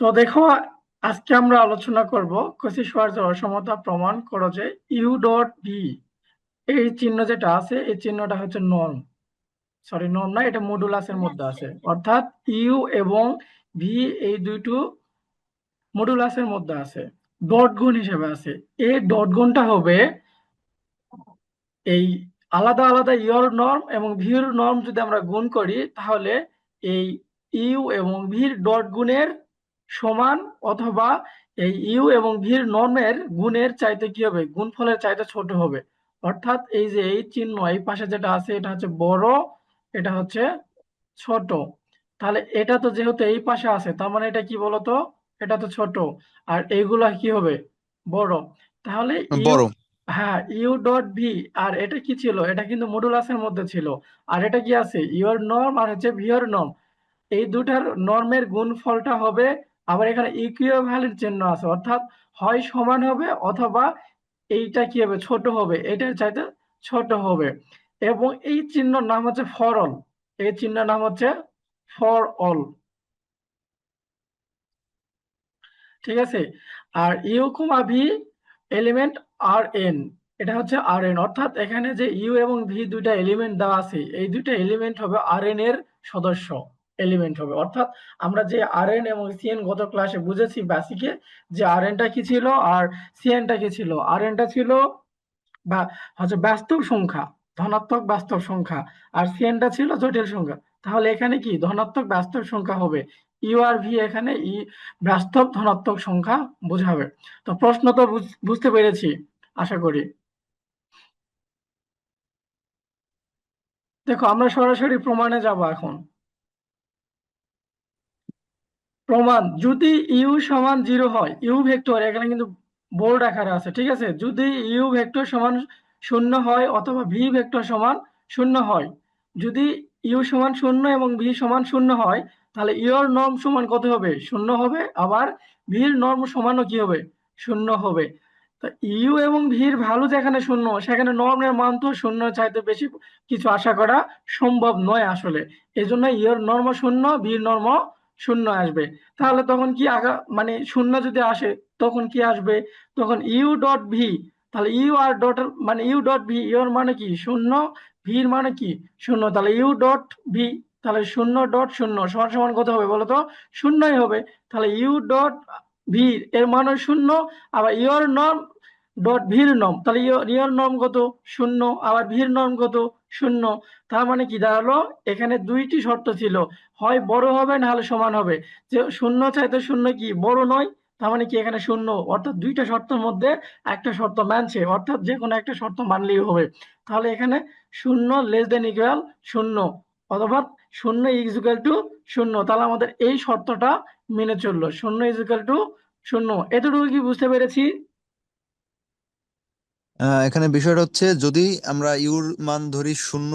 তো দেখো আজকে আমরা আলোচনা করব কচি যে অসমতা প্রমাণ করো যে ইউ ডট ভি এই চিহ্ন যেটা আছে এই চিহ্নটা হচ্ছে নর্ম সরি নর্ম না এটা মডুলাসের মধ্যে আছে। অর্থাৎ ইউ এবং ভি এই দুইটো মডুলাসের মধ্যে আছে। ডট গুণ হিসেবে আছে। এই ডট গুণটা হবে এই আলাদা আলাদা ইউর নর্ম এবং ভির নর্ম যদি আমরা গুণ করি তাহলে এই ইউ এবং ভির ডট গুণের সমান অথবা এই ইউ এবং ভির নর্মের গুণের চাইতে কি হবে? গুণফলের চাইতে ছোট হবে। অর্থাৎ এই যে এই চিহ্ন এই পাশে যেটা আছে এটা হচ্ছে বড় এটা হচ্ছে ছোট। তাহলে এটা তো যেহেতু এই পাশে আছে তার মানে এটা কি বলতো? এটা তো ছোট। আর এইগুলা কি হবে? বড়। তাহলে বড়। হ্যাঁ ইউ ডট ভি আর এটা কি ছিল? এটা কিন্তু মডুলাসের মধ্যে ছিল। আর এটা কি আছে? ইউর নর্ম আর হচ্ছে ভিওর নর্ম এই দুটার নর্মের গুণফলটা হবে আবার এখানে ইকুইভ্যালেন্ট চিহ্ন আছে, অর্থাৎ হয় সমান হবে অথবা এইটা কি হবে, ছোট হবে, এটার চাইতে ছোট হবে। এবং এই চিহ্নর নাম হচ্ছে ফর অল এই চিহ্নের নাম হচ্ছে ফর অল ঠিক আছে? আর U comma V element R N এটা হচ্ছে আর এন অর্থাৎ এখানে যে ইউ এবং ভি দুইটা এলিমেন্ট দেওয়া আছে, এই দুইটা এলিমেন্ট হবে আর এন এর সদস্য। এলিমেন্ট হবে। অর্থাৎ আমরা যে আর এন এবং সিএন গত ক্লাসে বুঝেছি বেসিকে যে আর এনটা কি ছিল আর সিএনটা কি ছিল? আর এনটা ছিল বা হচ্ছে বাস্তব সংখ্যা, ধনাত্মক বাস্তব সংখ্যা আর সিএনটা ছিল জটিল সংখ্যা। তাহলে এখানে কি? ধনাত্মক বাস্তব সংখ্যা হবে। ইউ আর ভি এখানে ই বাস্তব ধনাত্মক সংখ্যা বোঝাবে। তো প্রশ্ন তো বুঝতে পেরেছি, আশা করি। দেখো আমরা সরাসরি প্রমাণে যাব এখন। প্রমাণ, যদি ইউ সমান জিরো হয় ইউ ভেক্টর এখানে কিন্তু বোল্ড আকারে আছে, ঠিক আছে? যদি ইউ ভেক্টর সমান শূন্য হয় অথবা ভি ভেক্টর সমান শূন্য হয়, যদি ইউ সমান শূন্য এবং ভি সমান শূন্য হয়, তাহলে ইউর নর্ম সমান কত হবে? শূন্য হবে, আবার ভির নর্ম সমানও কি হবে? শূন্য হবে। তো ইউ এবং ভির ভ্যালু যেখানে শূন্য, সেখানে নর্মের মান তো শূন্য চাইতে বেশি কিছু আশা করা সম্ভব নয় আসলে। এই জন্য ইউর নর্ম শূন্য ভির নর্ম শূন্য আসবে। তাহলে তখন কি মানে শূন্য যদি আসে, তখন কি আসবে? তখন ইউ ডট ভি তাহলে ইউ আর ডট মানে ইউ ডট ভি ইউর মানে কি? শূন্য ভির মানে কি? শূন্য, তাহলে ইউ ডট ভি তাহলে শূন্য ডট শূন্য, সমান সমান কত হবে বলতো? শূন্যই হবে। তাহলে ইউ ডট ভি এর মানে শূন্য, আবার ইউর নর্ম ডট ভির নম তাহলে ইউর নর্ম কত? শূন্য, আবার ভির নর্ম কত? শূন্য। তার মানে কি? দাঁড়াল, এখানে দুইটি শর্ত ছিল। হয় বড় হবে না হলে সমান হবে। যে শূন্য চাইতে শূন্য কি? বড় নয়। তার মানে কি? এখানে শূন্য। অর্থাৎ দুইটা শর্তের মধ্যে একটা শর্ত মানছে। অর্থাৎ যে কোনো একটা শর্ত মানলেই হবে। তাহলে এখানে শূন্য লেস দেন ইকুয়াল শূন্য অথবা শূন্য ইকুয়াল টু শূন্য। তাহলে আমাদের এই শর্তটা মেনে চলল। শূন্য ইকুয়াল টু শূন্য। এতটুকু কি বুঝতে পেরেছি? এখানে বিষয়টা হচ্ছে যদি আমরা ইউর মান ধরি শূন্য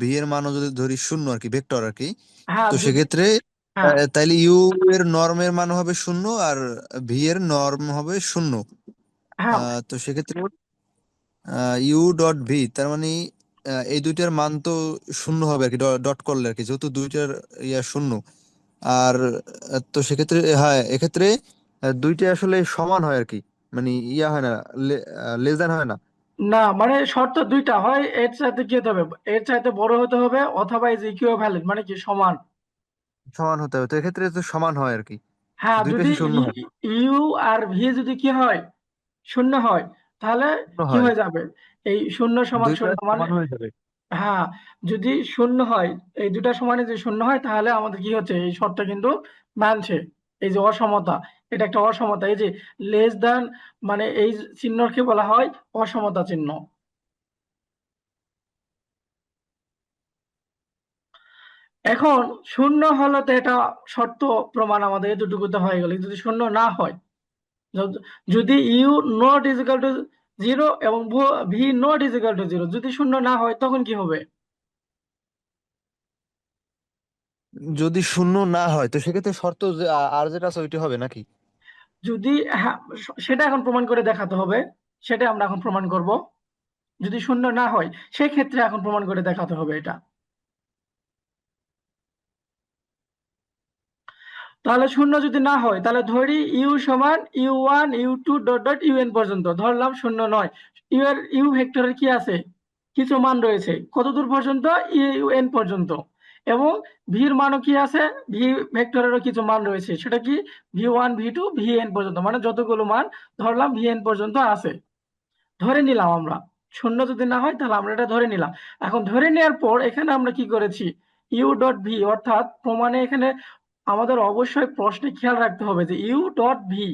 ভি এর মানও যদি ধরি শূন্য আর কি ভেক্টর আর কি হ্যাঁ তো সেক্ষেত্রে হ্যাঁ। তাইলে ইউ এর নর্মের মান হবে শূন্য আর ভি এর নর্ম হবে শূন্য। হ্যাঁ। তো সেক্ষেত্রে ইউ ডট ভি তার মানে এই দুইটার মান তো শূন্য হবে আর কি ডট করলে আর কি যেহেতু দুইটার ইয়া শূন্য। আর তো সেক্ষেত্রে হ্যাঁ এক্ষেত্রে দুইটা আসলে সমান হয় আর কি। মানে ইয়া হয় না দেন হয় না? না মানে শর্ত দুইটা হয় এর চাইতে কি হতে হবে এর চাইতে বড় হতে হবে অথবা ইজ ইকুইভ্যালেন্ট মানে কি সমান? সমান হতে হবে তো এক্ষেত্রে তো সমান হয় আর কি। হ্যাঁ দুই যদি পাশে শূন্য? হয় ইউ আর ভি যদি কি হয় শূন্য হয় তাহলে শূন্য কি হয়। হয়ে যাবে? এই শূন্য সমান দুইটা শূন্য মানে সমান হয়ে যাবে। হ্যাঁ যদি শূন্য হয় এই দুটা সমানে যদি শূন্য হয় তাহলে আমাদের কি হচ্ছে এই শর্ত কিন্তু মানছে এই যে অসমতা। এটা একটা অসমতা, এই যে লেস দ্যান মানে এই চিহ্নকে বলা হয় অসমতা চিহ্ন। এখন শূন্য হলে তো এটা শর্ত প্রমাণ আমাদের এতটুকুতে হয়ে গেল। যদি শূন্য না হয়, যদি U not is equal to zero এবং V not is equal to zero যদি শূন্য না হয় তখন কি হবে? যদি শূন্য না হয়, তো সেক্ষেত্রে শর্ত আর যেটা আছে ওইটা হবে নাকি? যদি হ্যাঁ সেটা এখন প্রমাণ করে দেখাতে হবে, সেটা আমরা এখন প্রমাণ করব। যদি শূন্য না হয়, সেক্ষেত্রে এখন প্রমাণ করে দেখাতে হবে এটা। তাহলে শূন্য যদি না হয়, তাহলে ধরি ইউ সমান U one U two dot dot U N পর্যন্ত, ধরলাম শূন্য নয়। ইউ এর ইউ ভেক্টরের কি আছে? কিছু মান রয়েছে। কত দূর পর্যন্ত? ইউ এন পর্যন্ত। এবং ভির মানও কি আছে? ভি ভেক্টরেরও কিছু মান রয়েছে। সেটা কি? V one V two V N পর্যন্ত। মানে যতগুলো মান ধরলাম ভি এন পর্যন্ত আছে। ধরে নিলাম আমরা। শূন্য যদি না হয়, তাহলে আমরা এটা ধরে নিলাম। এখন ধরে নেওয়ার পর এখানে আমরা কি করেছি? ইউ ডট ভি অর্থাৎ প্রমাণে এখানে আমাদের অবশ্যই প্রশ্নে খেয়াল রাখতে হবে যে U dot V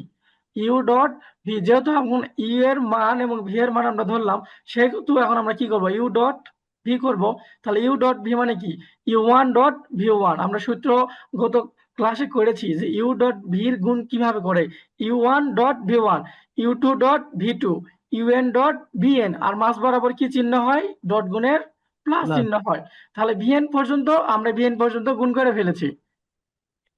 U dot V যেহেতু এখন ইউ এর মান এবং ভি এর মান আমরা ধরলাম, সেহেতু এখন আমরা কি করব? ইউ ডট ভি করব তাহলে ইউ ডট ভি মানে কি? U one dot V one আমরা সূত্র গত ক্লাসে করেছি যে ইউ ডট ভির গুণ কীভাবে করে? U one dot V one U two dot V two U N dot V N আর মাস বরাবর কি চিহ্ন হয়? ডট গুণের প্লাস চিহ্ন হয়। তাহলে ভিএন পর্যন্ত আমরা ভিএন পর্যন্ত গুণ করে ফেলেছি।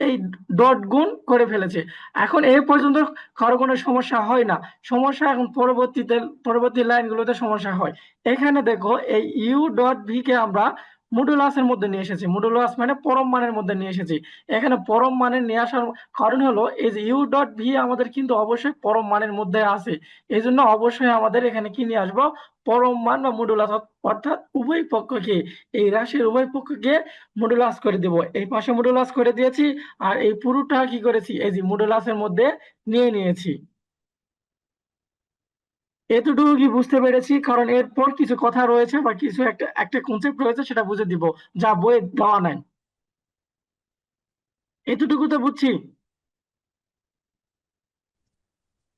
এই ডট গুণ করে ফেলেছে। এখন এ পর্যন্ত কারও কোনো সমস্যা হয় না। সমস্যা এখন পরবর্তীতে, পরবর্তী লাইনগুলোতে সমস্যা হয়। এখানে দেখো, এই ইউ ডট ভি কে আমরা মডুলাসের মধ্যে নিয়ে এসেছি। মডুলাস মানে পরম মানের মধ্যে নিয়ে এসেছি। এখানে পরম মানের নিয়ে আসার কারণ হলো, এই যে ইউ ডট ভি আমাদের কিন্তু অবশ্যই পরম মানের মধ্যে আছে। এই জন্য অবশ্যই আমাদের এখানে কি নিয়ে আসব? পরম মান বা মডুলাস অর্থাৎ উভয় পক্ষকে, এই রাশির উভয় পক্ষকে মডুলাস করে দেব। এই পাশে মডুলাস করে দিয়েছি, আর এই পুরোটা কি করেছি? এই যে মডুলাসের মধ্যে নিয়ে নিয়েছি। এতটুকু কি বুঝতে পেরেছি কারণ এরপর কিছু কথা রয়েছে বা কিছু একটা একটা কনসেপ্ট রয়েছে সেটা বুঝে দিব যা বইয়ে দেওয়া নাই। এতটুকু তো বুঝছি?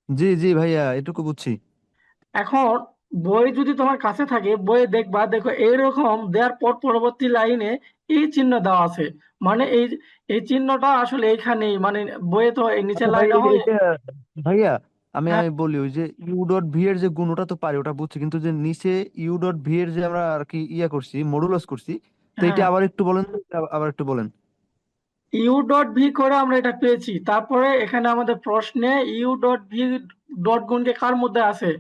জি জি ভাইয়া এটুকু বুঝছি। এখন বই যদি তোমার কাছে থাকে বইয়ে দেখবা দেখো এইরকম দেওয়ার পর পরবর্তী লাইনে এই চিহ্ন দেওয়া আছে। মানে এই এই চিহ্নটা আসলে এইখানেই মানে বইয়ে তো এই নিচের আচ্ছা লাইনে ভাইয়া আমি হ্যাঁ। আমি বলি ওই যে ইউ ডট ভি এর যে গুণ ওটা তো পারি ওটা বুঝছি। কিন্তু যে নিচে ইউ ডট ভি এর যে আমরা আর কি ইয়া করছি মডুলাস করছি তো এটা হ্যাঁ। আবার একটু বলেন তো, এটা আবার একটু বলেন। ইউ ডট ভি করে আমরা এটা পেয়েছি। তারপরে এখানে আমাদের প্রশ্নে ইউ ডট ভি ডট গুণকে কার মধ্যে আছে?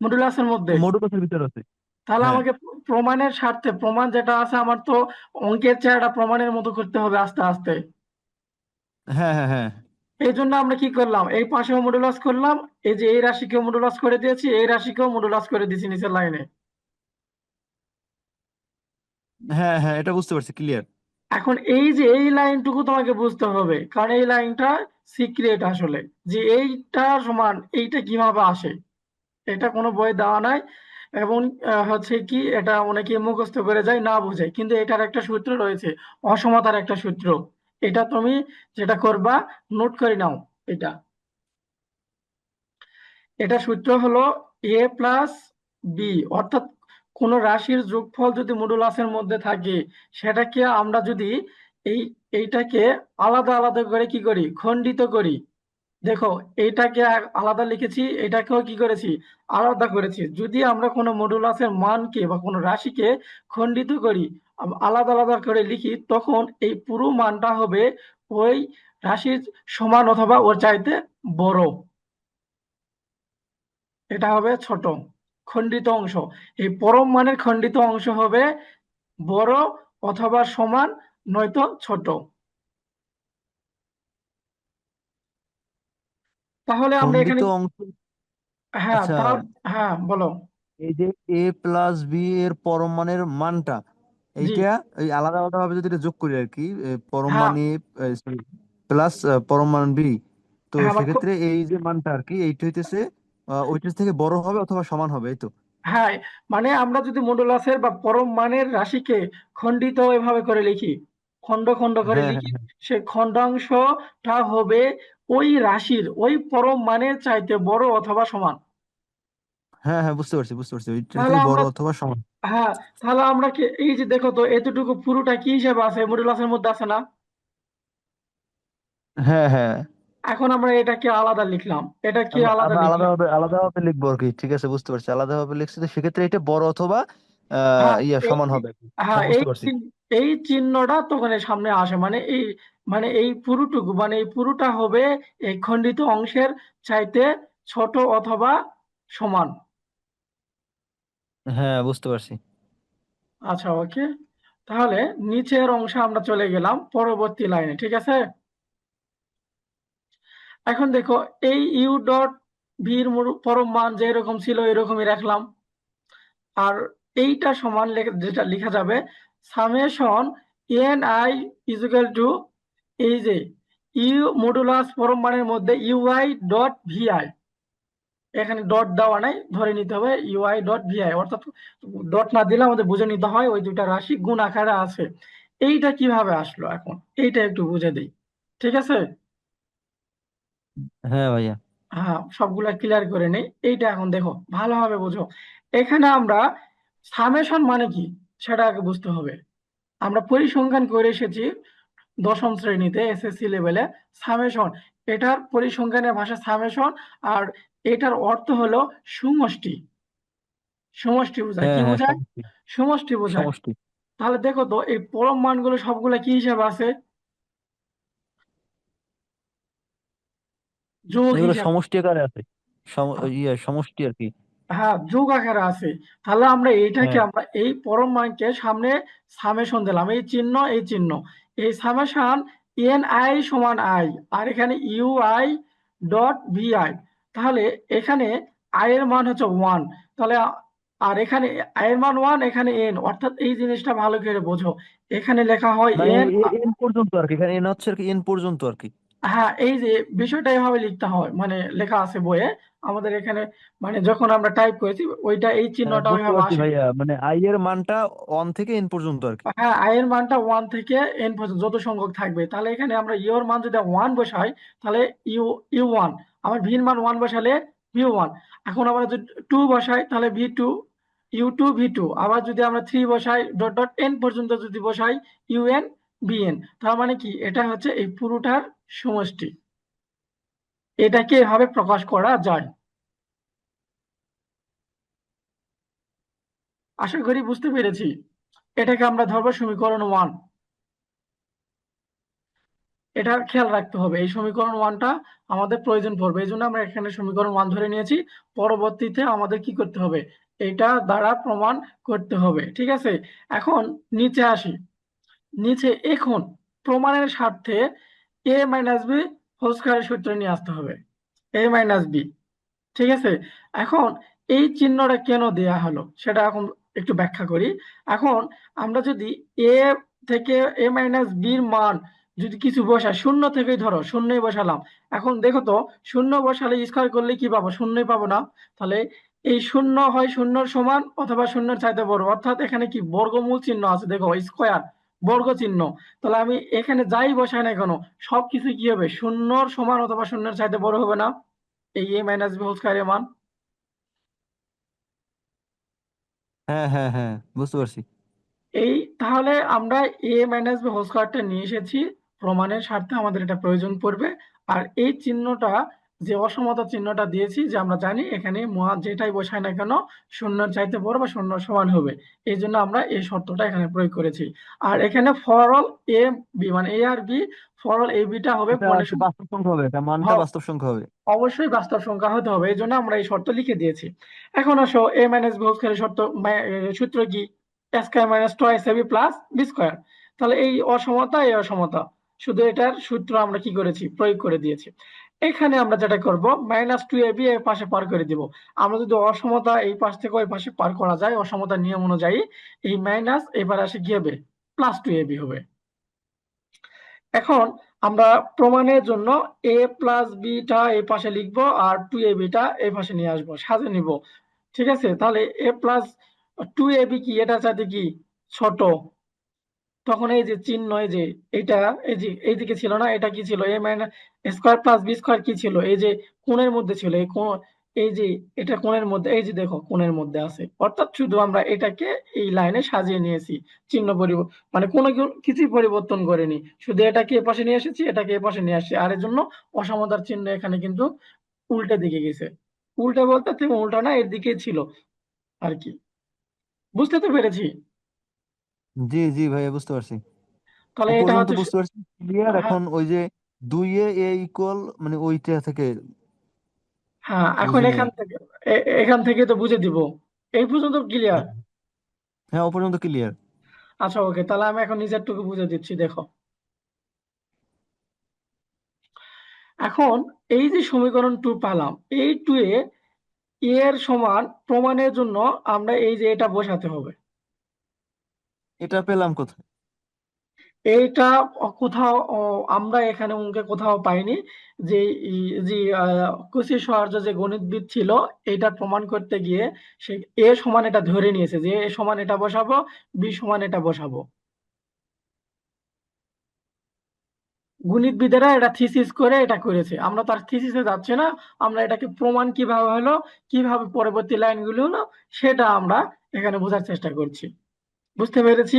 মডুলাসের মধ্যে। মডুলাসের ভিতরে আছে। তাহলে হ্যাঁ। আমাকে প্রমাণের স্বার্থে প্রমাণ যেটা আছে আমার তো অঙ্কের চেহারা প্রমাণের মতো করতে হবে আস্তে আস্তে। হ্যাঁ হ্যাঁ হ্যাঁ। এই জন্য আমরা কি করলাম? এই পাশেও মডুলাস করলাম এই যে এই রাশিকেও মডুলাস করে দিয়েছি এই রাশিকেও মডুলাস করে দিয়েছি নিচের লাইনে হ্যাঁ হ্যাঁ এটা বুঝতে পারছি ক্লিয়ার এখন এই যে এই লাইনটুকু তোমাকে বুঝতে হবে কারণ এই লাইনটা সিক্রেট আসলে। যে এইটা সমান এইটা কীভাবে আসে? এটা কোনো বই দেওয়া নাই এবং হচ্ছে কি এটা অনেকে মুখস্থ করে যায় না বুঝে। কিন্তু এটার একটা সূত্র রয়েছে অসমতার একটা সূত্র। এটা তুমি যেটা করবা নোট করে নাও এটা। এটা সূত্র হলো এ প্লাস বি অর্থাৎ কোন রাশির যোগফল যদি মডুলাসের মধ্যে থাকে, সেটাকে আমরা যদি এই, এইটাকে আলাদা আলাদা করে কি করি? খণ্ডিত করি। দেখো, এইটাকে আলাদা লিখেছি, এটাকেও কি করেছি? আলাদা করেছি। যদি আমরা কোনো মডুলাসের মানকে বা কোনো রাশিকে খণ্ডিত করি আলাদা আলাদা করে লিখি তখন এই পুরো মানটা হবে ওই রাশির সমান অথবা ওর চাইতে বড়। এটা হবে ছোট খণ্ডিত অংশ। এই পরম মানের খণ্ডিত অংশ হবে বড় অথবা সমান নয়তো ছোট। তাহলে আমরা এখানে হ্যাঁ আচ্ছা। হ্যাঁ বলো। এই যে এ প্লাস বি এর পরম মানের মানটা এইটা এই আলাদা আলাদা ভাবে যদি এটা যোগ করি আর কি এ, পরম হ্যাঁ। মানে প্লাস পরম মান বি তো হ্যাঁ আমার খুব সেক্ষেত্রে এই যে মানটা আর কি এইটা হইতেছে আহ, ওইটার থেকে বড় হবে অথবা সমান হবে এই তো? হ্যাঁ মানে আমরা যদি মডুলাসের বা পরম মানের রাশিকে খণ্ডিত এভাবে করে লিখি খণ্ড খণ্ড করে হ্যাঁ লিখি হ্যাঁ। সে খণ্ডাংশটা হবে ওই রাশির ওই পরম মানের চাইতে বড় অথবা সমান। হ্যাঁ হ্যাঁ বুঝতে পারছি বুঝতে পারছি। ওইটার তাহলে বড় আমরা অথবা সমান। হ্যাঁ তাহলে আমরা কি এই যে দেখো তো এতটুকু পুরোটা কি হিসাবে আছে? মডুলাসের মধ্যে আছে না? হ্যাঁ হ্যাঁ। এখন আমরা এটাকে আলাদা লিখলাম। এটা কি আমরা আলাদা আমরা লিখলাম? আলাদাভাবে আলাদাভাবে লিখব আর কি। ঠিক আছে বুঝতে পারছি। আলাদাভাবে লিখছি তো সেক্ষেত্রে এটা বড় অথবা আহ হ্যাঁ ইয়া এই সমান হবে। আর কি হ্যাঁ হ্যাঁ এই বুঝতে পারছি। চিহ্ন- এই চিহ্নটা তখন এর সামনে আসে। মানে এই মানে এই পুরোটুকু মানে এই পুরোটা হবে এই খণ্ডিত অংশের চাইতে ছোট অথবা সমান। হ্যাঁ বুঝতে পারছি। আচ্ছা ওকে। তাহলে নিচের অংশে আমরা চলে গেলাম পরবর্তী লাইনে, ঠিক আছে? এখন দেখো, এই ইউ ডট ভির পরম মান যে এরকম ছিল, এরকমই রাখলাম। আর এইটা সমান যেটা লেখা যাবে summation N I equal to এই যে ইউ মডুলাস পরম মানের মধ্যে U I dot V I এখানে ডট দেওয়া নাই ধরে নিতে হবে U I dot V I অর্থাৎ ডট না দিলে আমাদের বুঝে নিতে হয় ওই দুইটা রাশি গুণ আকারে আছে। এইটা কীভাবে আসলো এখন? এইটা একটু বুঝে দিই ঠিক আছে? হ্যাঁ ভাইয়া। হ্যাঁ সবগুলা ক্লিয়ার করে নেই। এইটা এখন দেখো ভালোভাবে বোঝো। এখানে আমরা সামেশন মানে কি? সেটা আগে বুঝতে হবে। আমরা পরিসংখ্যান করে এসেছি দশম শ্রেণীতে এসএসসি লেভেলে সামেশন এটার পরিসংখ্যানের ভাষা সামেশন আর এটার অর্থ হলো সমষ্টি। সমষ্টি বোঝায়। হ্যাঁ কি হ্যাঁ বোঝায়? সমষ্টি। সমষ্টি বোঝায়। সমষ্টি। তাহলে দেখো তো এই পরম মানগুলো সবগুলা কি হিসাবে আছে? যোগ এগুলো হিসাবে। সমষ্টি আকারে আছে। সম- ইয়ে সমষ্টি আর কি। হ্যাঁ যোগ আকারে আছে। তাহলে আমরা এইটাকে হ্যাঁ। আমরা এই পরম মানকে সামনে সামেশন দিলাম। এই চিহ্ন এই চিহ্ন। এই সামেশন এন আই সমান আই আর এখানে U I dot V I. তাহলে এখানে আই এর মান হচ্ছে ওয়ান তাহলে আর এখানে আই এর মান ওয়ান এখানে এন অর্থাৎ এই জিনিসটা ভালো করে বোঝো। এখানে লেখা হয় মানে এন এন পর্যন্ত আর কি এখানে এন হচ্ছে আর কি এন পর্যন্ত আর কি। হ্যাঁ এই যে বিষয়টা এভাবে লিখতে হয় মানে লেখা আছে বইয়ে। আমাদের এখানে মানে যখন আমরা টাইপ করেছি ওইটা এই হ্যাঁ চিহ্নটা বুঝতে ওইভাবে পারছি আসে। ভাইয়া মানে আই এর মানটা অন থেকে এন পর্যন্ত আর কি। হ্যাঁ আই এর মানটা ওয়ান থেকে এন পর্যন্ত যত সংখ্যক থাকবে। তাহলে এখানে আমরা ইউ এর মান যদি ওয়ান বসাই তাহলে ইউ ইউ ওয়ান আমার ভির মান ওয়ান বসালে ভি ওয়ান এখন আমরা যদি টু বসাই তাহলে V two U two V two আবার যদি আমরা থ্রি বসাই ডট ডট এন পর্যন্ত যদি বসাই ইউ এন বি এন তার মানে কি? এটা হচ্ছে এই পুরোটার সমষ্টি। এটাকে এভাবে প্রকাশ করা যায়। আশা করি বুঝতে পেরেছি। এটাকে আমরা ধরবো সমীকরণ ওয়ান এটা খেয়াল রাখতে হবে, এই সমীকরণ ওয়ানটা আমাদের প্রয়োজন পড়বে। এই জন্য আমরা এখানে সমীকরণ ওয়ান ধরে নিয়েছি। পরবর্তীতে আমাদের কি করতে হবে? এটা দ্বারা প্রমাণ করতে হবে, ঠিক আছে? এখন নিচে আসি। নিচে এখন প্রমাণের স্বার্থে এ মাইনাস বি হোল স্কয়ারের সূত্র নিয়ে আসতে হবে। এ মাইনাস বি ঠিক আছে? এখন এই চিহ্নটা কেন দেয়া হলো? সেটা এখন একটু ব্যাখ্যা করি। এখন আমরা যদি এ থেকে এ মাইনাস বির মান যদি কিছু বসা শূন্য থেকেই ধরো, শূন্যই বসালাম। এখন দেখো তো, শূন্য বসালে স্কয়ার করলে কি পাবো? শূন্যই পাবো না। তাহলে এই শূন্য হয় শূন্যর সমান অথবা শূন্যের চাইতে বড়। অর্থাৎ এখানে কি বর্গমূল চিহ্ন আছে? দেখো স্কয়ার বর্গ চিহ্ন তাহলে আমি এখানে যাই বসাই না কেন সবকিছু কি হবে? শূন্যর সমান অথবা শূন্যের চাইতে বড় হবে না? এই এ মাইনাস বি হোল স্কয়ারের মান। হ্যাঁ হ্যাঁ হ্যাঁ বুঝতে পারছি। এই তাহলে আমরা এ মাইনাস বি হোল স্কয়ারটা নিয়ে এসেছি। প্রমাণের স্বার্থে আমাদের এটা প্রয়োজন পড়বে। আর এই চিহ্নটা যে অসমতা চিহ্নটা দিয়েছি যে আমরা জানি এখানে মহা যেটাই বসাই না কেন শূন্যের চাইতে বড় বা শূন্য সমান হবে। এই জন্য আমরা এই শর্তটা এখানে প্রয়োগ করেছি। আর এখানে ফর অল এ বি মানে এ আর বি ফর অল এ বিটা হবে বাস্তব সংখ্যা হবে এটা মানটা হ্যাঁ। বাস্তব সংখ্যা হবে। অবশ্যই বাস্তব সংখ্যা হতে হবে এই জন্য আমরা এই শর্ত লিখে দিয়েছি। এখন আসো এ মাইনাস বি হোল শর্ত সূত্র কি? A square minus twice A B plus B square তাহলে এই অসমতা এই অসমতা শুধু এটার সূত্র আমরা কি করেছি? প্রয়োগ করে দিয়েছি। এখানে আমরা যেটা করব মাইনাস টু এবি এর পাশে পার করে দিব। আমরা যদি অসমতা এই পাশ থেকে ওই পাশে পার করা যায় অসমতার নিয়ম অনুযায়ী এই মাইনাস এবার আসে কি হবে প্লাস টু এবি হবে। এখন আমরা প্রমাণের জন্য এ প্লাস বিটা এই পাশে লিখব আর টু এ বিটা এই পাশে নিয়ে আসব, সাজে নিব। ঠিক আছে? তাহলে A plus two A B কি? এটা চাইতে কি? ছোট। তখন এই যে চিহ্ন, এই যে এটা, এই যে এইদিকে ছিল না, এটা কি ছিল? A minus square plus B square কি ছিল? এই যে কোণের মধ্যে ছিল, এই কোণ, এই যে এটা কোণের মধ্যে, এই যে দেখো কোণের মধ্যে আছে। অর্থাৎ শুধু আমরা এটাকে এই লাইনে সাজিয়ে নিয়েছি, চিহ্ন পরিবর্তন মানে কোনো কিছুই পরিবর্তন করেনি। শুধু এটাকে এ পাশে নিয়ে এসেছি, এটাকে এ পাশে নিয়ে আসছি। আর এর জন্য অসমতার চিহ্ন এখানে কিন্তু উল্টে দিকে গেছে। উল্টা বলতে উল্টা না, এর দিকেই ছিল আর কি। বুঝতে তো পেরেছি? জি জি ভাইয়া বুঝতে পারছি। তাহলে এটা পর্যন্ত হচ্ছে বুঝতে পারছি ক্লিয়ার হ্যাঁ। এখন ওই যে দুই এ এ ইকুয়াল মানে ওইটা থেকে হ্যাঁ এখন বুঝে এখান নিলাম থেকে এ- এখান থেকে তো বুঝে দিব। এই পর্যন্ত ক্লিয়ার হ্যাঁ ও পর্যন্ত ক্লিয়ার আচ্ছা ওকে তাহলে আমি এখন নিজেরটুকু বুঝে দিচ্ছি দেখো। এখন এই যে সমীকরণ টু পেলাম এই টু এ এর সমান প্রমাণের জন্য আমরা এই যে এটা বসাতে হবে। এটা পেলাম কোথায়? এইটা কোথাও আমরা এখানে অঙ্কে কোথাও পাইনি। যে যে কুশি সহার্য যে গণিতবিদ ছিল, এটা প্রমাণ করতে গিয়ে সে, এ সমান এটা ধরে নিয়েছে যে, এ সমান এটা বসাবো, বি সমান এটা বসাবো। গণিতবিদেরা এটা থিসিস করে এটা করেছে। আমরা তার থিসিসে যাচ্ছি না, আমরা এটাকে প্রমাণ কীভাবে হলো, কীভাবে পরবর্তী লাইনগুলো হলো, সেটা আমরা এখানে বোঝার চেষ্টা করছি। বুঝতে পেরেছি?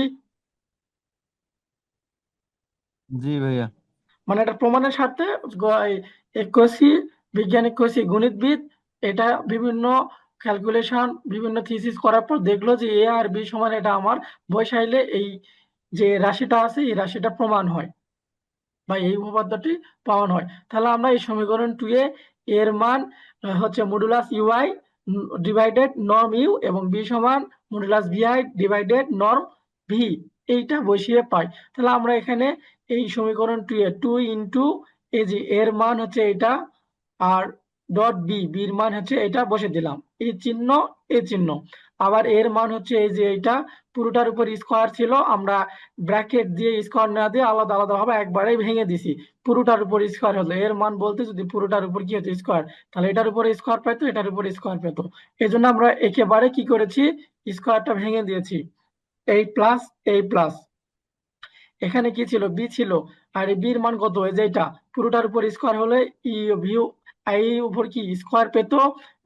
জি ভাইয়া। মানে এটা প্রমাণের স্বার্থে গ- এই- এই কষি বিজ্ঞানিক কষি গণিতবিদ এটা বিভিন্ন ক্যালকুলেশন বিভিন্ন থিসিস করার পর দেখল যে এ আর বি সমান এটা আমার বসাইলে এই যে রাশিটা আছে এই রাশিটা প্রমাণ হয় বা এই উপপাদ্যটি পাওয়ান হয়। তাহলে আমরা এই সমীকরণ টু এ এর মান হচ্ছে modulus U I divided norm U এবং বি সমান modulus V I divided norm V এইটা বসিয়ে পাই। তাহলে আমরা এখানে এই সমীকরণ টু এ টু ইন্টু এই যে এর মান হচ্ছে এটা আর ডট বি বির মান হচ্ছে এটা বসে দিলাম। এই চিহ্ন এ চিহ্ন। আবার এর মান হচ্ছে এই যে এটা পুরোটার উপর স্কোয়ার ছিল, আমরা ব্র্যাকেট দিয়ে স্কোয়ার না দিয়ে আলাদা আলাদা ভাবে একবারে ভেঙে দিছি। পুরোটার উপর স্কোয়ার হলো। এর মান বলতে যদি পুরোটার উপর কি হতো? স্কোয়ার তাহলে এটার উপর স্কোয়ার পেতো, এটার উপর স্কোয়ার পেতো। এই জন্য আমরা একেবারে কি করেছি? স্কোয়ারটা ভেঙে দিয়েছি। এই প্লাস এই প্লাস এখানে কি ছিল? বি ছিল। আর এই বির মান কত? এই যে এটা। পুরোটার উপর স্কোয়ার হলে ই ভিউ এই উপর কি স্কোয়ার পেতো?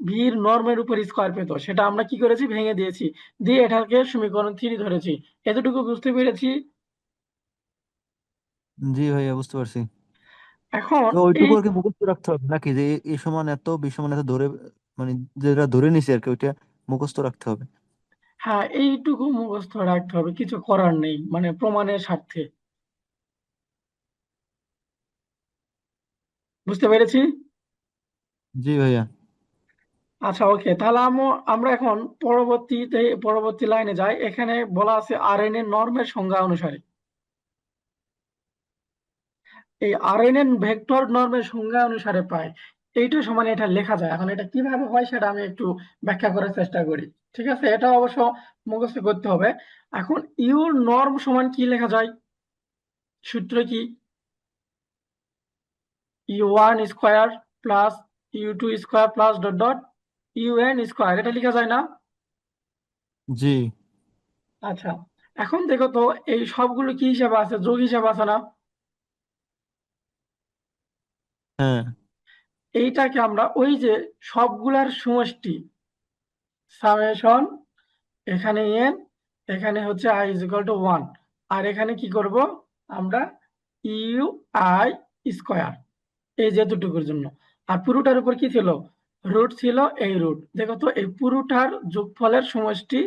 ভির নর্মের উপর স্কোয়ার পেতো। সেটা আমরা কি করেছি? ভেঙে দিয়েছি। দিয়ে এটাকে সমীকরণ থ্রি ধরেছি। এতটুকু বুঝতে পেরেছি? জি ভাইয়া বুঝতে পারছি। এখন তো ওইটুকু আর কি মুখস্থ রাখতে হবে নাকি? যে এ সমান এত বি সমান এত ধরে মানে যেটা ধরে নিছি আর কি ওইটা মুখস্থ রাখতে হবে। হ্যাঁ এইটুকু মুখস্থ রাখতে হবে। কিছু করার নেই মানে প্রমাণের স্বার্থে। বুঝতে পেরেছি? জি ভাইয়া। আচ্ছা ওকে তাহলে আমরা এখন পরবর্তীতে, পরবর্তী লাইনে যাই। এখানে বলা আছে আরএনএ নর্মের সংজ্ঞা অনুসারে। এই আরএনএ ভেক্টর নর্মের সংজ্ঞা অনুসারে পাই এইটা সমান এটা লেখা যায়। এখন এটা কীভাবে হয় সেটা আমি একটু ব্যাখ্যা করার চেষ্টা করি। ঠিক আছে? এটা অবশ্য মুখস্থ করতে হবে। এখন ইউর নর্ম সমান কি লেখা যায়? সূত্র কি? U one square plus U two square plus dot dot U N square এটা লেখা যায় না? জি। আচ্ছা এখন দেখো তো এই সবগুলো কি হিসাবে আছে? যোগ হিসাবে আছে না? হ্যাঁ। এইটাকে আমরা ওই যে সবগুলার সমষ্টি সামেশন এখানে এন এখানে হচ্ছে I is equal to one আর এখানে কি করব? আমরা ইউ আই স্কোয়ার এই যে দুটুকুর জন্য। আর পুরোটার উপর কি ছিল? রুট ছিল এই রুট। দেখো তো এই পুরোটার যোগফলের সমষ্টি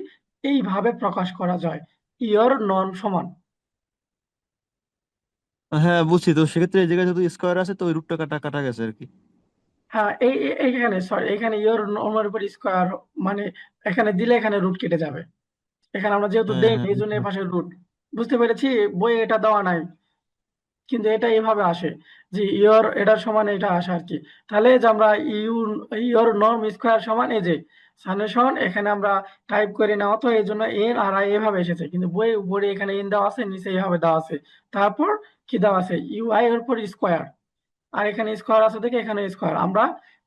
এইভাবে প্রকাশ করা যায়। ইয়র নর্ম সমান। হ্যাঁ বুঝছি। তো সেক্ষেত্রে এই জায়গায় যেহেতু স্কোয়ার আছে তো ওই রুটটা কাটা কাটা গেছে আর কি। হ্যাঁ এই এইখানে সরি এখানে ইয়র নর্মের উপর স্কোয়ার মানে এখানে দিলে এখানে রুট কেটে যাবে। এখানে আমরা যেহেতু হ্যাঁ দেইনি হ্যাঁ এই জন্য এই পাশে রুট বুঝতে পেরেছি? বইয়ে এটা দেওয়া নাই। কিন্তু এটা এইভাবে আসে যে ইয়র এটার সমান এটা আসে আর কি তাহলে যে আমরা ইউ ইয়র নর্ম স্কোয়ার সমান এই যে সামেশন এখানে আমরা টাইপ করে নেওয়া, তো এই জন্য এন আর আই এভাবে এসেছে। কিন্তু বই উপরে এখানে এন দেওয়া আছে, নিচে এইভাবে দেওয়া আছে। তারপর কি দেওয়া আছে? ইউ আই এর উপর স্কোয়ার আর এখানে স্কোয়ার আছে দেখে এখানে স্কোয়ার আমরা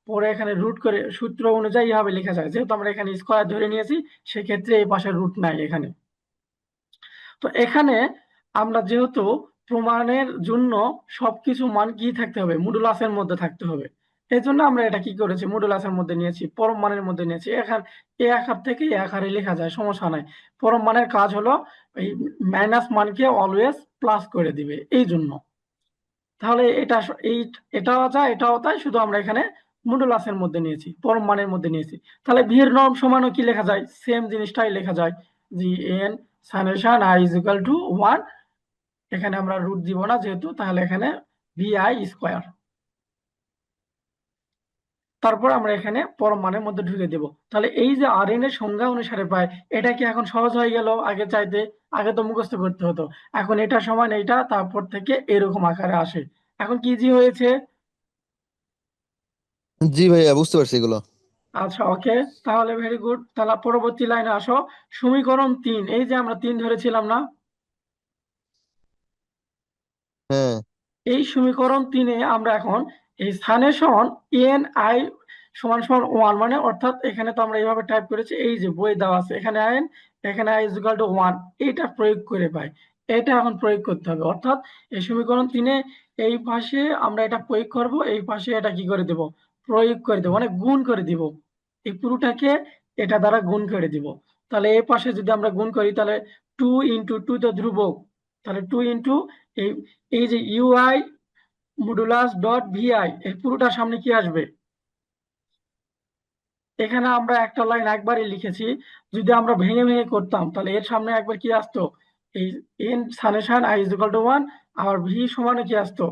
পরে এখানে রুট করে, সূত্র অনুযায়ী এভাবে লেখা যায়। যেহেতু আমরা এখানে স্কোয়ার ধরে নিয়েছি, সেক্ষেত্রে এই পাশে রুট নাই এখানে। তো এখানে আমরা যেহেতু প্রমাণের জন্য সবকিছু মান কি থাকতে হবে, মডুলাসের মধ্যে থাকতে হবে। এই জন্য আমরা এটা কি করেছি? মডুলাসের মধ্যে নিয়েছি, পরম মানের মধ্যে নিয়েছি। এখান এ আকার থেকে এ আকারে লেখা যায়, সমস্যা নাই। পরম মানের কাজ হলো এই মাইনাস মানকে অলওয়েজ প্লাস করে দিবে, এই জন্য। তাহলে এটা এই এটাও যা এটাও তাই, শুধু আমরা এখানে মডুলাসের মধ্যে নিয়েছি, পরম মানের মধ্যে নিয়েছি। তাহলে ভির নর্ম সমানও কি লেখা যায়? সেম জিনিসটাই লেখা যায় জি N summation I is equal to one এখানে আমরা রুট দিব না যেহেতু তাহলে এখানে ভি আই স্কোয়ার তারপর আমরা এখানে পরম মানের মধ্যে ঢুকে দেব। তাহলে এই যে আর এন এর সংজ্ঞা অনুসারে পাই এটা কি এখন সহজ হয়ে গেল আগে চাইতে? আগে তো মুখস্থ করতে হতো। এখন এটা সমান এইটা তারপর থেকে এরকম আকারে আসে। এখন কি জি হয়েছে? জি ভাইয়া বুঝতে পারছি এগুলো। আচ্ছা ওকে তাহলে ভেরি গুড তাহলে পরবর্তী লাইনে আসো। সমীকরণ তিন এই যে আমরা তিন ধরেছিলাম না? হ্যাঁ। এই সমীকরণ তিনে আমরা এখন এই সানেশন এন আই সমান সমান ওয়ান মানে অর্থাৎ এখানে তো আমরা এইভাবে টাইপ করেছি, এই যে বই দেওয়া আছে, এখানে আইন, এখানে আই ইকুয়াল টু ওয়ান, এইটা প্রয়োগ করে পাই। এটা এখন প্রয়োগ করতে হবে। অর্থাৎ এই সমীকরণ তিনে এই পাশে আমরা এটা প্রয়োগ করব, এই পাশে এটা কি করে দেব? প্রয়োগ করে দেবো মানে গুণ করে দিব। এই পুরোটাকে এটা দ্বারা গুণ করে দিব। তাহলে এই পাশে যদি আমরা গুণ করি, তাহলে টু ইন্টু টু তো ধ্রুবক। তাহলে টু ইন্টু এই এই যে ইউআই মডুলাস ডট ভিআই এর পুরোটার সামনে কি আসবে? এখানে আমরা একটা লাইন একবারই লিখেছি, যদি আমরা ভেঙে ভেঙে করতাম, তাহলে এর সামনে একবার কি আসতো? এই N summation I is to one R V সমানে কি আসতো?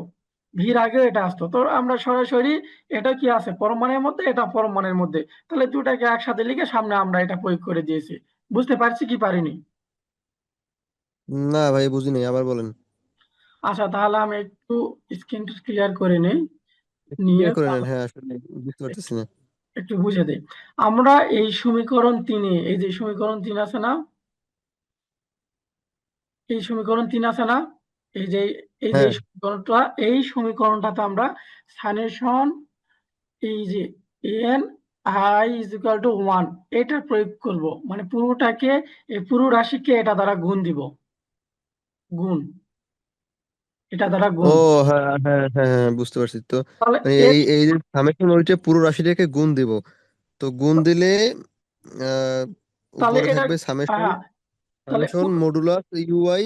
ভির আগে এটা আসতো। তো আমরা সরাসরি এটা কি আছে? পরমাণের মধ্যে, এটা পরমাণের মধ্যে। তাহলে দুটাকে একসাথে লিখে সামনে আমরা এটা প্রয়োগ করে দিয়েছি। বুঝতে পারছি কি পারিনি? না ভাই বুঝিনি আবার বলেন। আচ্ছা তাহলে আমি একটু স্ক্রিনটা ক্লিয়ার করে নেই। নিয়ে ক্লিয়ার করে নেন হ্যাঁ আসলে বুঝতে পারতেছি না। একটু বুঝে দেই। আমরা এই সমীকরণ তিনে এই যে সমীকরণ তিন আছে না? এই সমীকরণ তিন আছে না? এই যে এই যে হ্যাঁ। এই সমীকরণটা এই সমীকরণটাতে আমরা সানেশন এই যে N I is equal to one এটা প্রয়োগ করব। মানে পুরোটাকে এই পুরো রাশিকে এটা দ্বারা গুণ দিব। গুণ। এটা দ্বারা ও গুণ হ্যাঁ হ্যাঁ হ্যাঁ হ্যাঁ বুঝতে পারছি। তো তাহলে মানে এর এই এই যে সামেশন ওইটা পুরো রাশিটাকে গুণ দিব। তো গুণ দিলে আহ তাহলে উপরে এটা থাকবে সামেশন হ্যাঁ তাহলে summation modulus U I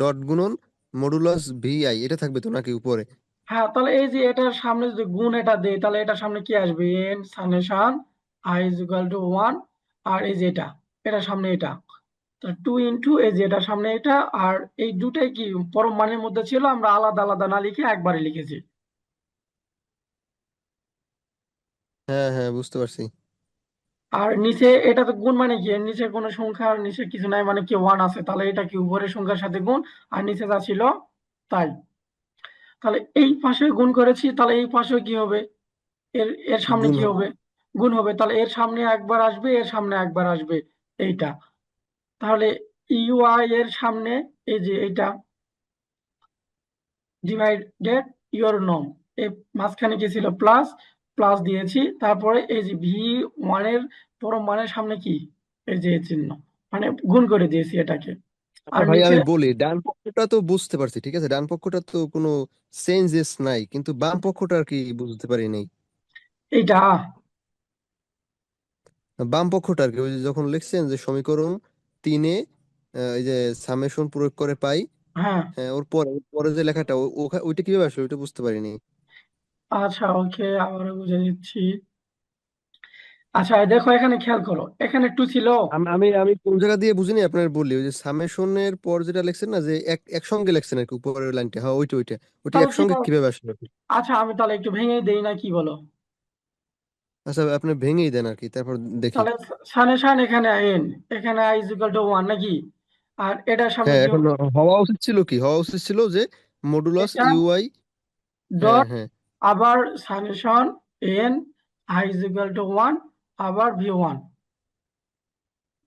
dot গুণন মডুলাস ভিআই এটা থাকবে তো নাকি উপরে? হ্যাঁ তাহলে এই যে এটার সামনে যদি গুণ এটা দেই তাহলে এটার সামনে কি আসবে? N summation I is equal to one আর এই যে এটা এটার সামনে এটা। টু ইন্টু এই যে এটার সামনে এটা আর এই দুটাই কি পরম মানের মধ্যে ছিল? আমরা আলাদা আলাদা না লিখে একবারে লিখেছি। হ্যাঁ হ্যাঁ বুঝতে পারছি। আর নিচে এটা তো গুণ মানে কি? এর নিচে কোনো সংখ্যার নিচে কিছু নাই মানে কি ওয়ান আছে? তাহলে এটা কি উপরের সংখ্যার সাথে গুণ? আর নিচে যা ছিল তাই। তাহলে এই পাশে গুণ করেছি তাহলে এই পাশে কি হবে? এর এর সামনে কি হবে? গুণ হবে। তাহলে এর সামনে একবার আসবে এর সামনে একবার আসবে এইটা। তাহলে ইউআই এর সামনে এই যে এইটা ডিভাইডেড ইওর নর্ম এই মাঝখানে কি ছিল প্লাস প্লাস দিয়েছি তারপরে এই যে ভি ওয়ানের পরম মানের সামনে কি? এই যে চিহ্ন মানে গুণ করে দিয়েছি এটাকে। আচ্ছা আর ভাই আমি বলি ডান পক্ষটা তো বুঝতে পারছি ঠিক আছে? ডান পক্ষটা তো কোনো চেঞ্জেস নাই কিন্তু বাম পক্ষটা আর কি বুঝতে পারি নাই। এইটা। বাম পক্ষটা আর কি ওই যখন লিখছেন যে সমীকরণ তিনে এই যে সামেশন প্রয়োগ করে পাই হ্যাঁ। হ্যাঁ ওর পরে ওর পরে যে লেখাটা ও- ওখা- ওইটা কীভাবে আসলে? ওইটা বুঝতে পারিনি। আচ্ছা ওকে আবারও বুঝে দিচ্ছি আচ্ছা দেখো এখানে খেয়াল করো এখানে টু ছিল। আমি আমি আমি কোন জায়গা দিয়ে বুঝিনি আপনার বললি ওই যে সামেশনের পর যেটা লেখছেন না যে এক একসঙ্গে লিখছেন আর কি উপরের লাইনটা হ্যাঁ ওইটা ওইটা ওইটা তাহলে একসঙ্গে কীভাবে আসলে আচ্ছা আমি তাহলে একটু ভেঙে দেই না কি বলো? আচ্ছা আপনি ভেঙেই দেন আর কি তারপর দেখি। তাহলে সানেশান এখানে এন এখানে I is equal to one নাকি? আর এটার সামনে হ্যাঁ এখন হওয়া উচিত ছিল কি? হওয়া উচিত ছিল যে মডুলাস এটা ইউআই হ্যাঁ ডট হ্যাঁ। আবার summation N I is equal to one আবার ভি ওয়ান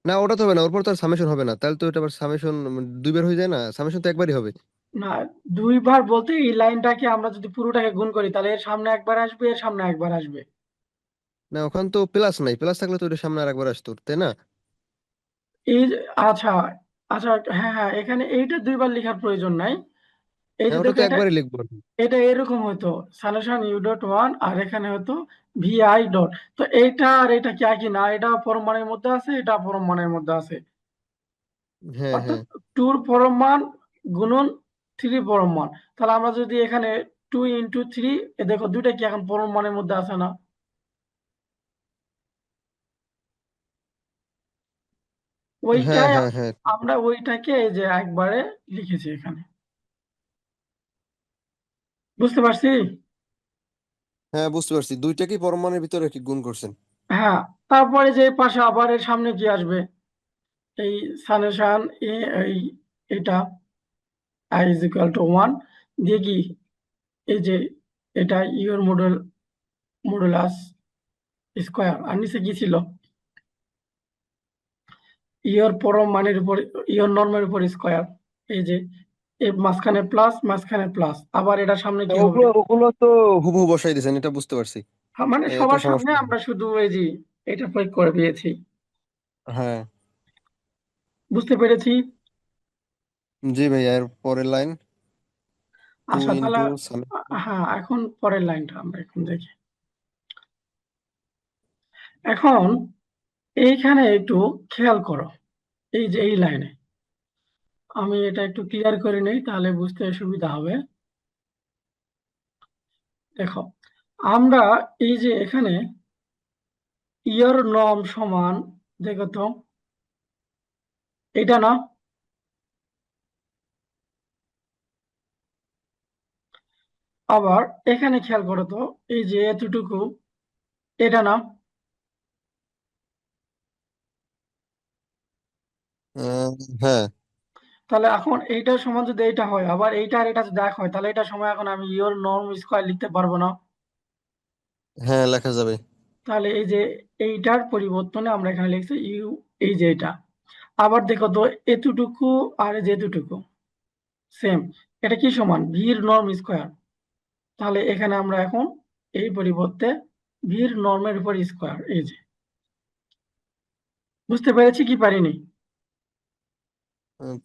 না ওটা তো হবে না ওর পর তো আর সামেশন হবে না। তাহলে তো এটা আবার সামেশন দুইবার হয়ে যায় না? সামেশন তো একবারই হবে। না দুইবার বলতে এই লাইনটাকে আমরা যদি পুরোটাকে গুণ করি তাহলে এর সামনে একবার আসবে এর সামনে একবার আসবে। না ওখানে তো প্লাস নাই। প্লাস থাকলে তো এটা সামনে আর একবার আসতো তাই না? এই যে- আচ্ছা আচ্ছা হ্যাঁ হ্যাঁ এখানে এইটা দুইবার লেখার প্রয়োজন নাই। এই যে হ্যাঁ ওটা দেখো তো এটা একবারই লিখব আর কি। এটা এরকম হতো ইউ ডট ওয়ান আর এখানে হতো ভি আই ডট তো এইটা আর এটা কি একই না? এটা পরমাণের মধ্যে আছে এটা পরমাণের মধ্যে আছে। হ্যাঁ অর্থাৎ হ্যাঁ। টুর পরমাণ গুণন থ্রি পরমাণ। তাহলে আমরা যদি এখানে টু ইন্টু থ্রি দেখো দুইটা কি এখন পরমাণের মধ্যে আছে না? হ্যাঁ ওইটাই হ্যাঁ হ্যাঁ। আমরা ওইটাকে এই যে একবারে লিখেছি এখানে। বুঝতে পারছি? হ্যাঁ বুঝতে পারছি। দুইটাকেই পরমাণুর ভিতরে কি গুণ করছেন? হ্যাঁ তারপরে যে পাশে আবার এর সামনে কি আসবে? এই সামেশন এ এই এটা I is equal to one. দিয়ে কি? এই যে এটা ইউর মডেল মডুলাস স্কোয়ার। আর নিচে কি ছিল? ইয়র পরম মানের উপর ইয়র নর্মের উপর স্কোয়ার। এই যে মাঝখানে প্লাস মাঝখানে প্লাস আবার এটা সামনে কি হবে? ওগুলো তো হুবহু বসাই দিয়েছেন এটা বুঝতে পারছি। হ্যাঁ, মানে সবার সামনে আমরা শুধু এই যে এটা প্রয়োগ করে দিয়েছি। হ্যাঁ। বুঝতে পেরেছি? জি ভাইয়া এর পরের লাইন আচ্ছা তাহলে হ্যাঁ এখন পরের লাইনটা আমরা এখন দেখি। এখন এইখানে একটু খেয়াল করো। এই যে, এই লাইনে আমি এটা একটু ক্লিয়ার করে নেই, তাহলে বুঝতে সুবিধা হবে। দেখো, আমরা এই যে এখানে ইয়ার নর্ম সমান, দেখো তো, এটা না? আবার এখানে খেয়াল করো তো, এই যে এতটুকু, এটা না? হ্যাঁ। তাহলে এখন এইটার সমান যদি এইটা হয় আবার এইটা আর এটা যদি এক হয় তাহলে এটা সময় এখন আমি ইয়োর নর্ম স্কোয়ার লিখতে পারব না। হ্যাঁ লেখা যাবে। তাহলে এই যে এইটার পরিবর্তনে আমরা এখানে লিখছি ইউ এই যে এটা। আবার দেখো তো এতটুকু আর এই যে এতটুকু সেম এটা কি সমান? ভির নর্ম স্কোয়ার তাহলে এখানে আমরা এখন এই পরিবর্তে ভির নর্মের উপর স্কোয়ার এই যে। বুঝতে পেরেছি কি পারিনি?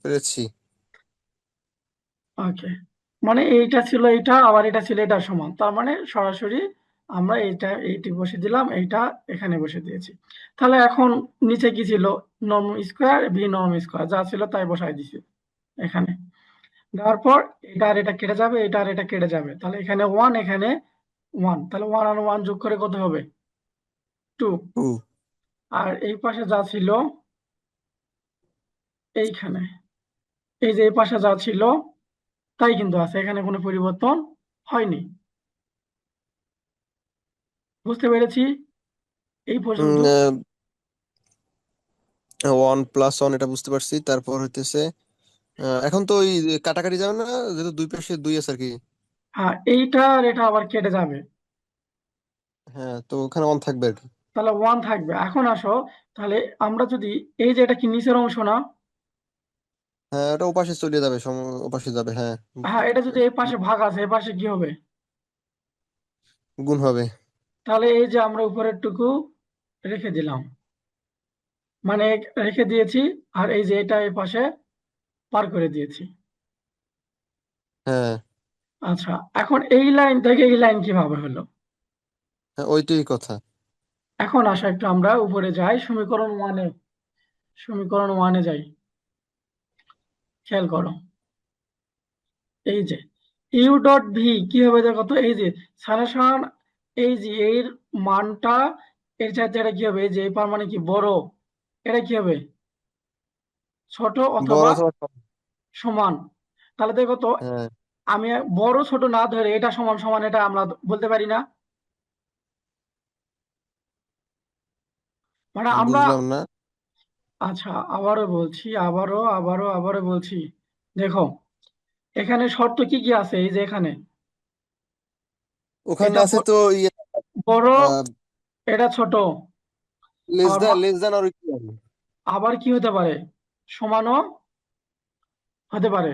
পেরেছি। ওকে মানে এইটা ছিল এইটা আবার এটা ছিল এটার সমান। তার মানে সরাসরি আমরা এইটা এইটি বসে দিলাম এইটা এখানে বসে দিয়েছি। তাহলে এখন নিচে কি ছিল? Norm square V norm square যা ছিল তাই বসাই দিছি এখানে। দেওয়ার পর এটা আর এটা কেটে যাবে এটা আর এটা কেটে যাবে। তাহলে এখানে ওয়ান এখানে ওয়ান তাহলে ওয়ান আর ওয়ান যোগ করে কত হবে? টু আর এই পাশে যা ছিল এইখানে। এই যে এই পাশে যা ছিল তাই কিন্তু আছে এখানে কোনো পরিবর্তন হয়নি। বুঝতে পেরেছি? এই পর্যন্ত ওয়ান প্লাস ওয়ান এটা বুঝতে পারছি। তারপর হইতেছে এখন তো ওই কাটাকাটি যাবে না? যেহেতু দুই পাশে দুই আছে আর কি। হ্যাঁ এইটা আর এটা আবার কেটে যাবে। হ্যাঁ তো ওখানে ওয়ান থাকবে আর কি। তাহলে ওয়ান থাকবে। এখন আসো তাহলে আমরা যদি এই যে এটা কি নিচের অংশ না হ্যাঁ ওটা ওপাশে চলে যাবে সম ওপাশে যাবে হ্যাঁ। হ্যাঁ এটা যদি এই পাশে ভাগ আছে এই পাশে কি হবে? গুণ হবে। তাহলে এই যে আমরা উপরের টুকু রেখে দিলাম। মানে রেখে দিয়েছি আর এই যে এটা এই পাশে পার করে দিয়েছি। হ্যাঁ। আচ্ছা এখন এই লাইন থেকে এই লাইন কীভাবে হলো? হ্যাঁ ওইটাই কথা। এখন আসো একটু আমরা উপরে যাই সমীকরণ ওয়ানে সমীকরণ ওয়ানে যাই। খেয়াল করো। এই যে ইউ ডট ভি কি হবে দেখো তো? এই যে সামেশন এই যে এর মানটা এর সাথে এটা কি হবে? এই যে এই পার মানে কি? বড়। এটা কি হবে? ছোট অথবা সমান। তাহলে দেখো তো হ্যাঁ। আমি বড় ছোট না ধরে এটা সমান সমান এটা আমরা বলতে পারি না। মানে আমরা আচ্ছা আবারও বলছি আবারও আবারও আবারও বলছি। দেখো এখানে শর্ত কি কি আছে? এই যে এখানে। ওখানে এটা আছে তো ইয়ে বড় এটা ছোট। লেস দ্যান লেস দ্যান আর ইকুয়াল আবার কি হতে পারে? সমানও হতে পারে।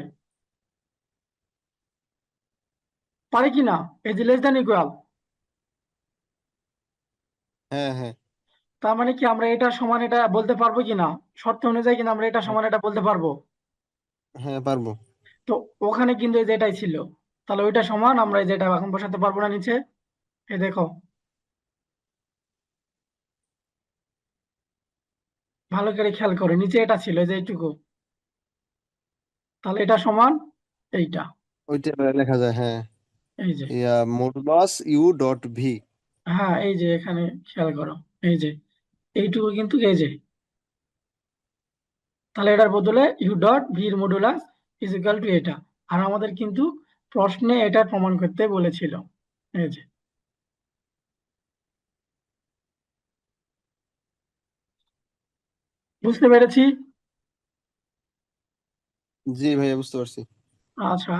পারে কি না? এই যে লেস দ্যান ইকুয়াল হ্যাঁ হ্যাঁ। তার মানে কি আমরা এটা সমান এটা বলতে পারব কি না শর্ত অনুযায়ী কিন্তু আমরা এটা সমান এটা বলতে পারব? হ্যাঁ পারব। তো ওখানে কিন্তু এই যে এটাই ছিল তাহলে ওইটা সমান আমরা এই যে এটা এখন বসাতে পারব না নিচে। এই দেখো। ভালো করে খেয়াল করো নিচে এটা ছিল যে এইটুকু। তাহলে এটা সমান এইটা। ওইটা লেখা যায় হ্যাঁ। এই যে। Yeah modulus U dot V হ্যাঁ এই যে এখানে খেয়াল করো এই যে। এইটুকু কিন্তু এই যে। তাহলে এটার বদলে ইউ ডট ভির মডুলাস ইজ ইকুয়াল টু এটা আর আমাদের কিন্তু প্রশ্নে এটা প্রমাণ করতে বলেছিল। এই যে। বুঝতে পেরেছি? জি ভাইয়া বুঝতে পারছি। আচ্ছা।